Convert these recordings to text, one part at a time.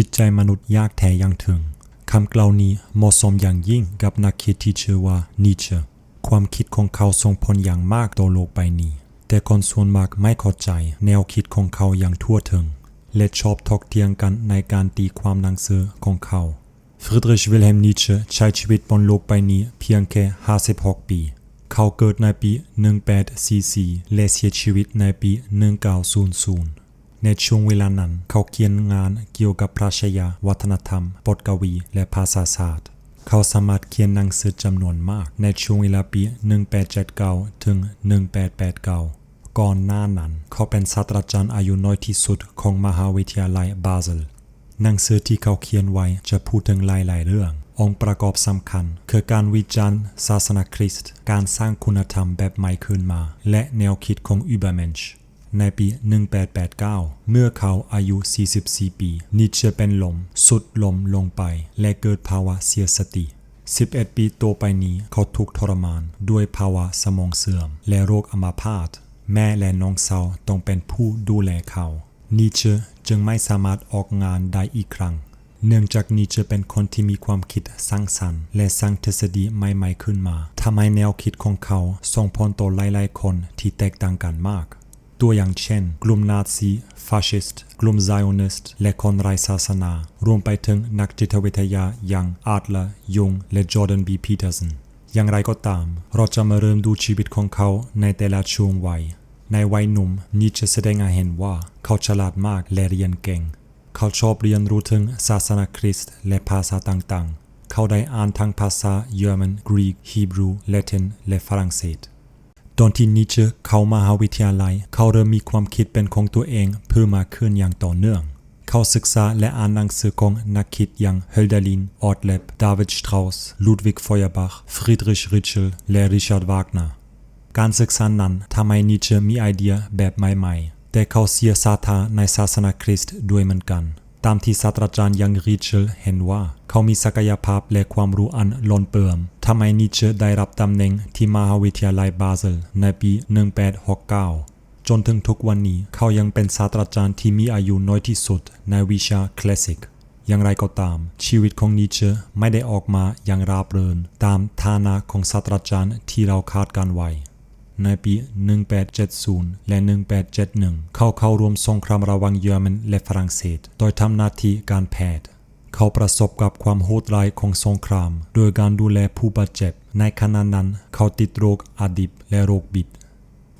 จิตใจมนุษย์ยากแท้อยังถึงคำกล่าวนี้เหมาะสมอย่างยิ่งกับนักคิดที่ชื่อว่านิเชอความคิดของเขาส่งผลอย่างมากต่อโลกใบนี้ แต่คนส่วนมากไม่เข้าใจแนวคิดของเขาอย่างทั่วถึง และชอบทอกเถียงกันในการตีความหนังสือของเขาฟริดริชวิลเฮมนิเชใช้ชีวิตบนโลกใบนี้เพียงแค่ 56 ปี เขาเกิดในปี 1844 และเสียชีวิตในปี 1900 ในช่วงเวลานั้น เขาเขียนงานเกี่ยวกับปรัชญาวัฒนธรรม บทกวี และภาษาศาสตร์ เขาสามารถเขียนหนังสือจำนวนมาก ในช่วงเวลาปี 1879 ถึง 1889 ก่อนหน้านั้น เขาเป็นศาสตราจารย์อายุน้อยที่สุดของมหาวิทยาลัยบาเซล หนังสือที่เขาเขียนไว้จะพูดถึงหลาย ๆ เรื่ององค์ประกอบสำคัญ คือการวิจารณ์ศาสนาคริสต์ การสร้างคุณธรรมแบบใหม่ขึ้นมา และแนวคิดของอุบาเมนช์ ในปี 1889 เมื่อเขาอายุ 44 ปี นิเชเป็นลม สุดลมลงไป และเกิดภาวะเสียสติ 11 ปีต่อไปนี้เขาถูกทรมาน ด้วยภาวะสมองเสื่อม และโรคอัมาพาต แม่และน้องสาวต้องเป็นผู้ดูแลเขา นิเชจึงไม่สามารถออกงานได้อีกครั้ง เนื่องจากนิเชเป็นคนที่มีความคิดสร้างสรรค์ และสร้างทฤษฎีใหม่ๆขึ้นมาทำให้แนวคิดของเขาส่งผลต่อหลายๆคนที่แตกต่างกันมาก ตัวอย่างเช่น กลุ่มนาซีฟาชิสต์กลุ่มไซออนิสต์และคนไร้ศาสนา รวมไปถึงนักจิตวิทยาอย่างอาร์ตเลอร์ยงและจอร์แดนบีพีเตอร์สันอย่างไรก็ตาม เราจะมาเริ่มดูชีวิตของเขาในแต่ละช่วงวัย ในวัยหนุ่มนิเชแสดงให้เห็นว่าเขาฉลาดมากและเรียนเก่ง เขาชอบเรียนรู้ถึงศาสนาคริสต์และภาษาต่างๆ เขาได้อ่านทั้งภาษาเยอรมัน กรีก ฮีบรูลติน และฝรั่งเศส ตอนที่นิเชเข้ามหาวิทยาลัย เขาเริ่มมีความคิดเป็นของตัวเองเพิ่มมากขึ้นอย่างต่อเนื่อง เขาศึกษาและอ่านหนังสือของนักคิดอย่างเฮลเดลินออดเลบดาวิดสตราวส์ลูดวิกฟอยบาชฟริดริชริชเชลและริชาร์ดวากนาร์การศึกษานั้นทำให้นิเชมีไอเดียแบบใหม่ๆ แต่เขาเสียศรัทธาในศาสนาคริสต์ด้วยเหมือนกัน ตามที่ศาสตราจารย์ยังริชเชลเห็นว่า เขามีศักยภาพและความรู้อันล้นเปิ่มทำให้นิเชได้รับตำแหน่งที่มหาวิทยาลัยบาเซลในปี 1869 จนถึงทุกวันนี้เขายังเป็นศาสตราจารย์ที่มีอายุน้อยที่สุดในวิชาคลาสสิกอย่างไรก็ตาม ชีวิตของนิเชไม่ได้ออกมาอย่างราบรื่นตามฐานะของศาสตราจารย์ที่เราคาดการไว้ ในปี 1870 และ 1871 เขาเข้าร่วมสงครามระหว่างเยอรมันและฝรั่งเศส โดยทำหน้าที่การแพทย์ เขาประสบกับความโหดร้ายของสงคราม โดยการดูแลผู้บาดเจ็บ ในขณะนั้นเขาติดโรคอาดิบและโรคบิด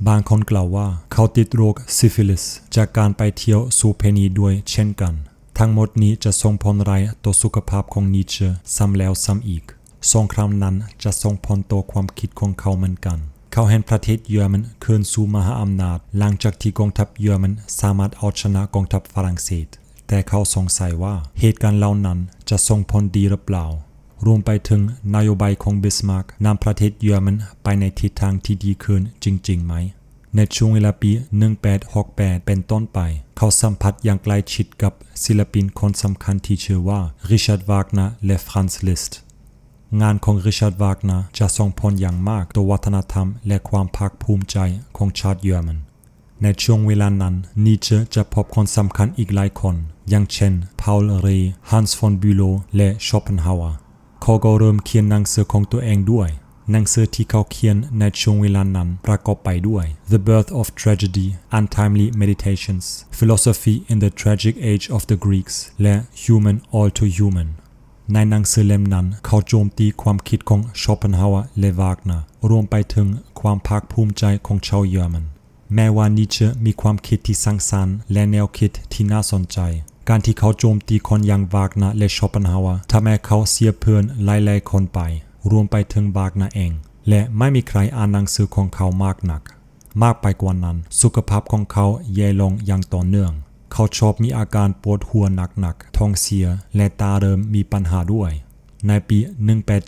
บางคนกล่าวว่าเขาติดโรคซิฟิลิส จากการไปเที่ยวสูเพนีด้วยเช่นกัน ทั้งหมดนี้จะส่งผลร้ายต่อสุขภาพของนิเชซ้ำแล้วซ้ำอีกสงครามนั้นจะส่งผลต่อความคิดของเขาเหมือนกัน เขาเห็นประเทศเยอรมันคืนสู่มหาอำนาจ หลังจากที่กองทัพเยอรมันสามารถเอาชนะกองทัพฝรั่งเศส แต่เขาสงสัยว่าเหตุการณ์เหล่านั้นจะส่งผลดีหรือเปล่ารวมไปถึงนโยบายของบิสมาร์กนำประเทศเยอรมันไปในทิศทางที่ดีขึ้นจริงๆไหม ในช่วงเวลาปี 1868 เป็นต้นไป เขาสัมผัสอย่างใกล้ชิดกับศิลปินคนสำคัญที่ชื่อว่าริชาร์ดวากเนาร์และฟรานซ์ลิสต์ งานของริชาร์ดวากนาร์จะส่งผลอย่างมากต่อวัฒนธรรม และความภาคภูมิใจของชาติเยอรมันในช่วงเวลานั้นนิเชจะพบคนสำคัญอีกหลายคน อย่างเช่นพาลเรย์ฮันส์ฟอนบิโลและชอปเพนฮาวาร์เขาก็เริ่มเขียนหนังสือของตัวเองด้วย หนังสือที่เขาเขียนในช่วงเวลานั้นประกอบไปด้วย The Birth of Tragedy Untimely Meditations Philosophy in the Tragic Age of the Greeks และ Human All Too Human ในหนังสือเล่มนั้น เขาโจมตีความคิดของชอปเพนฮาวาร์และวากนาร์รวมไปถึงความภาคภูมิใจของชาวเยอรมัน แม้ว่านิเชมีความคิดที่สร้างสรรค์และแนวคิดที่น่าสนใจ การที่เขาโจมตีคนอย่างวากนาร์และชอปเพนฮาว์ทำให้เขาเสียเพื่อนหลายๆคนไป รวมไปถึงวากนาร์เอง และไม่มีใครอ่านหนังสือของเขามากนัก มากไปกว่านั้น สุขภาพของเขาแย่ลงอย่างต่อเนื่อง เขาชอบมีอาการปวดหัวหนักๆท้องเสีย และตาเริ่มมีปัญหาด้วย ในปี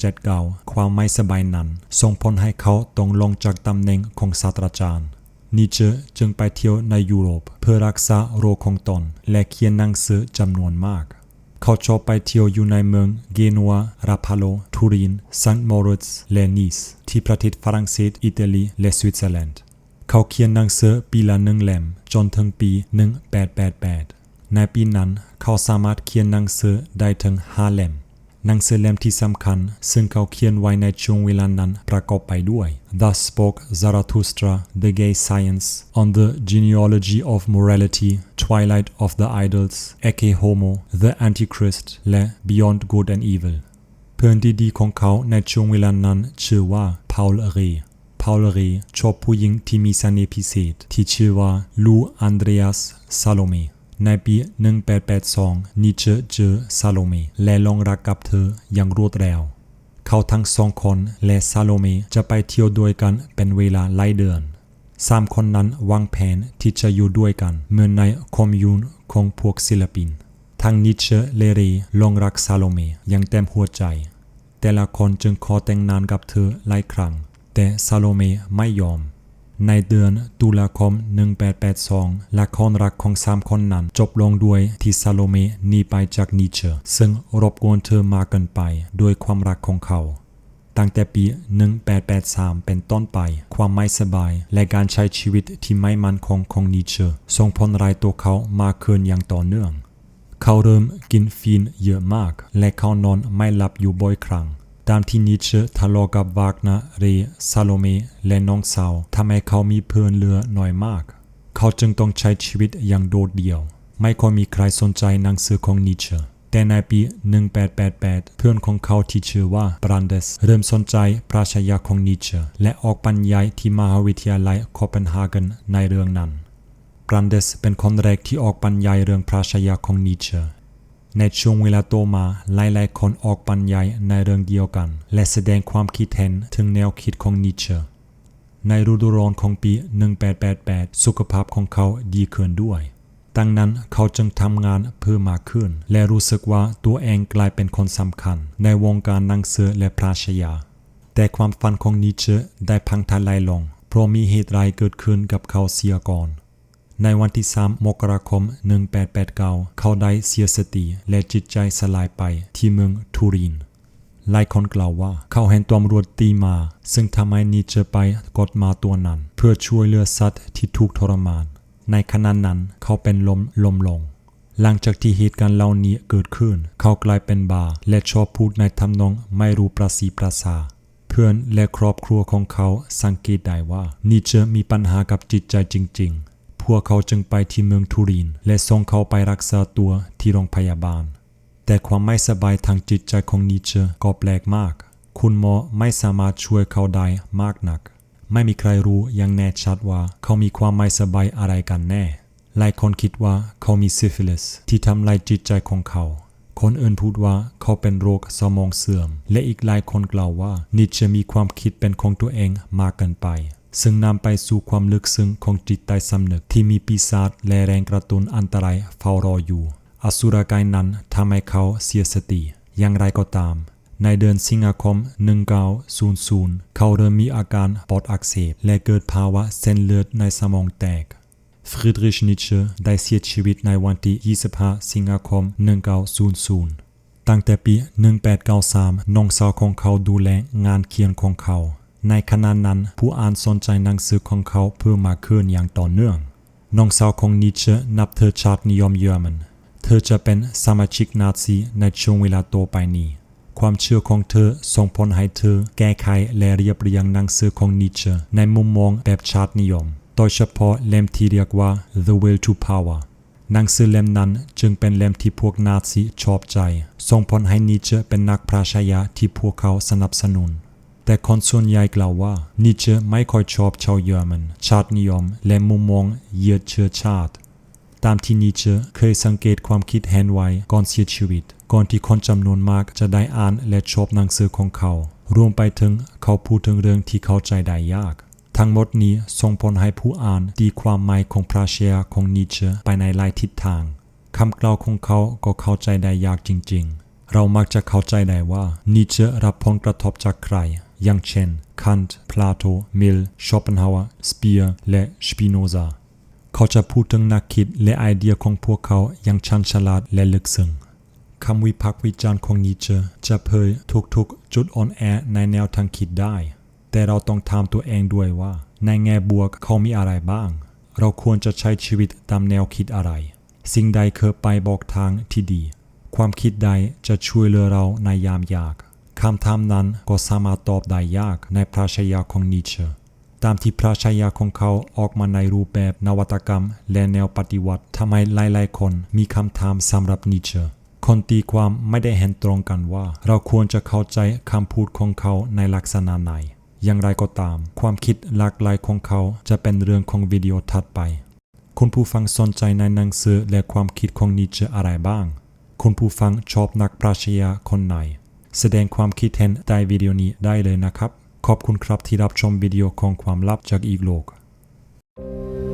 1879 ความไม่สบายนั้นส่งผลให้เขาต้องลงจากตำแหน่งของศาสตราจารย์ นิเชจึงไปเที่ยวในยุโรป เพื่อรักษาโรคของตน และเขียนหนังสือจำนวนมาก เขาชอบไปเที่ยวอยู่ในเมืองเกนัวราพาโลทูรินซันต์มอริตสและนีสที่ประเทศฝรั่งเศส อิตาลี และสวิตเซอร์แลนด์ เขาเขียนหนังสือปีละหนึ่งเล่มจนถึงปี 1888 ในปีนั้นเขาสามารถเขียนหนังสือได้ถึงห้าเล่มหนังสือเล่มที่สำคัญ ซึ่งเขาเขียนไว้ในช่วงเวลานั้นประกอบไปด้วย Thus spoke Zarathustra the gay science on the genealogy of morality twilight of the idols Ecce Homo the Antichrist และ Beyond Good and Evil เพื่อนดีๆของเขาในช่วงเวลานั้นชื่อว่าพาลเร พาลเรชอบผู้หญิงที่มีเสน่ห์พิเศษที่ชื่อว่าลูอันเดรียสซาโลเมในปี 1882 นิเชเจอซาโลเมและลงรักกับเธออย่างรวดเร็ว เขาทั้งสองคนและซาโลเมจะไปเที่ยวด้วยกันเป็นเวลาหลายเดือนสามคนนั้นวางแผนที่จะอยู่ด้วยกันเหมือนในคอมยูนของพวกศิลปิน ทั้งนิเชและเรลงรักซาโลเมอย่างเต็มหัวใจ แต่ละคนจึงขอแต่งงานกับเธอหลายครั้ง แต่ซาโลเมไม่ยอม ในเดือนตุลาคม 1882ละครรักของสามคนนั้น จบลงด้วยที่ซาโลเมหนีไปจากนิเชอซึ่งรบกวนเธอมากเกินไปด้วยความรักของเขา ตั้งแต่ปี 1883 เป็นต้นไป ความไม่สบายและการใช้ชีวิตที่ไม่มั่นคงของนิเชอส่งผลร้ายตัวเขามากขึ้นอย่างต่อเนื่องเขาเริ่มกินฟีนเยอะมาก และเขานอนไม่หลับอยู่บ่อยครั้ง ตามที่นิเชอทะเลาะกับวากนาเรซาโลเมและน้องสาวทำให้เขามีเพื่อนเหลือน้อยมาก เขาจึงต้องใช้ชีวิตอย่างโดดเดี่ยว ไม่ค่อยมีใครสนใจหนังสือของนิเชอแต่ในปี 1888 เพื่อนของเขาที่ชื่อว่าบรันเดสเริ่มสนใจปราชญาของนิเชอและออกบรรยายที่มหาวิทยาลัยโคเปนเฮเกนในเรื่องนั้นกรันเดสเป็นคนแรกที่ออกบรรยายเรื่องปราชญาของนิเชอ ในช่วงเวลาโตมาหลายๆคนออกบรรยายในเรื่องเดียวกัน และแสดงความคิดเห็นถึงแนวคิดของนิเชอในฤดูร้อนของปี 1888 สุขภาพของเขาดีขึ้นด้วย ดังนั้นเขาจึงทำงานเพิ่มมากขึ้น และรู้สึกว่าตัวเองกลายเป็นคนสำคัญ ในวงการหนังสือและปราชญา แต่ความฝันของนิเชอได้พังทลายลง เพราะมีเหตุร้ายเกิดขึ้นกับเขาเสียก่อน ในวันที่ 3 มกราคม 1889 เขาได้เสียสติและจิตใจสลายไปที่เมืองทูรินหลายคนกล่าวว่าเขาเห็นตำรวจตีมา ซึ่งทำให้นิเชอไปกดมาตัวนั้น เพื่อช่วยเหลือสัตว์ที่ถูกทรมาน ในขณะนั้นเขาเป็นลมลมลง หลังจากที่เหตุการณ์เหล่านี้เกิดขึ้น เขากลายเป็นบาและชอบพูดในทำนองไม่รู้ประสีประสา เพื่อนและครอบครัวของเขาสังเกตได้ว่านิเชอมีปัญหากับจิตใจจริง ๆ วกเขาจึงไปที่เมืองทูรินและส่งเขาไปรักษาตัวที่โรงพยาบาล แต่ความไม่สบายทางจิตใจของนิเชอก็แปลกมาก คุณหมอไม่สามารถช่วยเขาได้มากนัก ไม่มีใครรู้อย่างแน่ชัดว่าเขามีความไม่สบายอะไรกันแน่ หลายคนคิดว่าเขามีซิฟิลิสที่ทำลายจิตใจของเขา คนอื่นพูดว่าเขาเป็นโรคสมองเสื่อม และอีกหลายคนกล่าวว่านิเชอมีความคิดเป็นของตัวเองมากเกินไป ซึ่งนำไปสู่ความลึกซึ้งของจิตใต้สำนึกที่มีปีศาจและแรงกระตุ้นอันตรายเฝ้ารออยู่ อสุรกายนั้นทำให้เขาเสียสติ อย่างไรก็ตาม ในเดือนสิงหาคม 1900 เขาเริ่มมีอาการปอดอักเสบ และเกิดภาวะเส้นเลือดในสมองแตกฟริดริชนิเชอได้เสียชีวิตในวันที่ 25 สิงหาคม 1900 ตั้งแต่ปี 1893 น้องสาวของเขาดูแลงานเขียนของเขา ในขณะนั้นผู้อ่านสนใจหนังสือของเขาเพิ่มมากขึ้นอย่างต่อเนื่อง น้องสาวของนิเชนับเธอชาตินิยมเยอรมัน เธอจะเป็นสมาชิกนาซีในช่วงเวลาต่อไปนี้ ความเชื่อของเธอส่งผลให้เธอแก้ไขและเรียบเรียงหนังสือของนิเชในมุมมองแบบชาตินิยม โดยเฉพาะเล่มที่เรียกว่า The Will to Power หนังสือเล่มนั้นจึงเป็นเล่มที่พวกนาซีชอบใจ ส่งผลให้นิเชเป็นนักปราชญาที่พวกเขาสนับสนุน แต่คนส่วนใหญ่กล่าวว่านิเชอไม่ค่อยชอบชาวเยอรมัน ชาตินิยม และมุมมองเยียดเชื้อชาติ ตามที่นิเชอเคยสังเกตความคิดเห็นไว้ก่อนเสียชีวิต ก่อนที่คนจำนวนมากจะได้อ่านและชอบหนังสือของเขา รวมไปถึงเขาพูดถึงเรื่องที่เข้าใจได้ยาก ทั้งหมดนี้ส่งผลให้ผู้อ่านตีความหมายของปราชญาของนิเชอไปในหลายทิศทางคำกล่าวของเขาก็เข้าใจได้ยากจริง ๆ เรามักจะเข้าใจได้ว่านิเชอรับผลกระทบจากใคร อย่างเช่นคันต์พลาโตมิลชอปเปนฮาวสเปียร์และสปิโนซาเขาจะพูดถึงนักคิดและไอเดียของพวกเขาอย่างชันฉลาดและลึกซึ้งคำวิพากษ์วิจารณ์ของนิเชอจะเผยทุกๆ จุดอ่อนแอในแนวทางคิดได้ แต่เราต้องถามตัวเองด้วยว่า ในแง่บวกเขามีอะไรบ้าง เราควรจะใช้ชีวิตตามแนวคิดอะไร สิ่งใดเคยไปบอกทางที่ดี ความคิดใดจะช่วยเหลือเราในยามยาก คำถามนั้นก็สามารถตอบได้ยากในปราชญาของนิเชตามที่ปราชญาของเขาออกมาในรูปแบบนวัตกรรม และแนวปฏิวัติทำไมหลายๆคนมีคำถามสำหรับนิเชอคนตีความไม่ได้เห็นตรงกันว่า เราควรจะเข้าใจคำพูดของเขาในลักษณะไหน อย่างไรก็ตาม ความคิดหลากหลายของเขาจะเป็นเรื่องของวิดีโอถัดไป คุณผู้ฟังสนใจในหนังสือและความคิดของนิเชออะไรบ้าง คุณผู้ฟังชอบนักปราชญาคนไหน แสดงความคิดเห็นใต้วิดีโอนี้ได้เลยนะครับ ขอบคุณครับที่รับชมวิดีโอของความลับจากอีกโลก thank